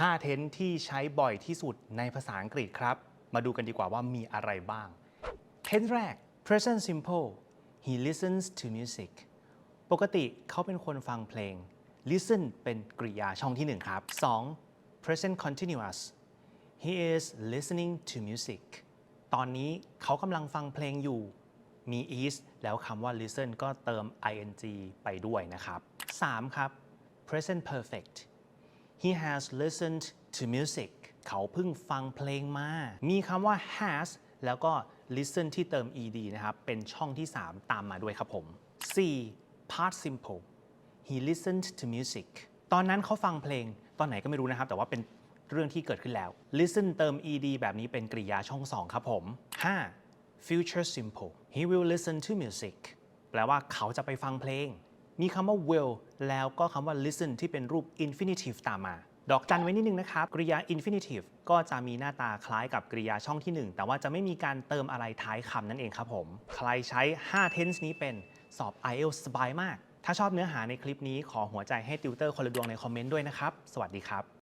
5 tense ที่ใช้บ่อยที่สุดในภาษาอังกฤษครับ มาดูกันดีกว่าว่ามีอะไรบ้าง tense แรก present simple he listens to music ปกติเขาเป็นคนฟังเพลง listen เป็นกริยาช่องที่ 1 ครับ 2. present continuous he is listening to music ตอนนี้เขากำลังฟังเพลงอยู่ มี is แล้วคำว่า listen ก็เติม ing ไปด้วยนะครับ 3. ครับ present perfect he has listened to music เขาเพิ่งฟังเพลงมา มีคำว่า has แล้วก็ listen ที่เติม ed นะครับ เป็นช่องที่ 3 ตามมาด้วยครับผม 4. part simple he listened to music ตอนนั้นเขาฟังเพลง ตอนไหนก็ไม่รู้นะครับ แต่ว่าเป็นเรื่องที่เกิดขึ้นแล้ว listen เติม ed แบบนี้เป็นกริยาช่อง 2 ครับผม 5. future simple he will listen to music แปลว่าเขาจะไปฟังเพลง มีคำว่า will แล้วก็คำว่า listen ที่เป็นรูป infinitive ตามมา ดอกจันไว้นิดนึงนะครับ กริยา infinitive ก็จะมีหน้าตาคล้ายกับกริยาช่องที่ 1 แต่ว่าจะไม่มีการเติมอะไรท้ายคำนั่นเองครับผม ใครใช้ 5 tense นี้เป็นสอบ IELTS สบายมาก ถ้าชอบเนื้อหาในคลิปนี้ขอหัวใจให้ติวเตอร์คนละดวงในคอมเมนต์ด้วยนะครับ สวัสดีครับ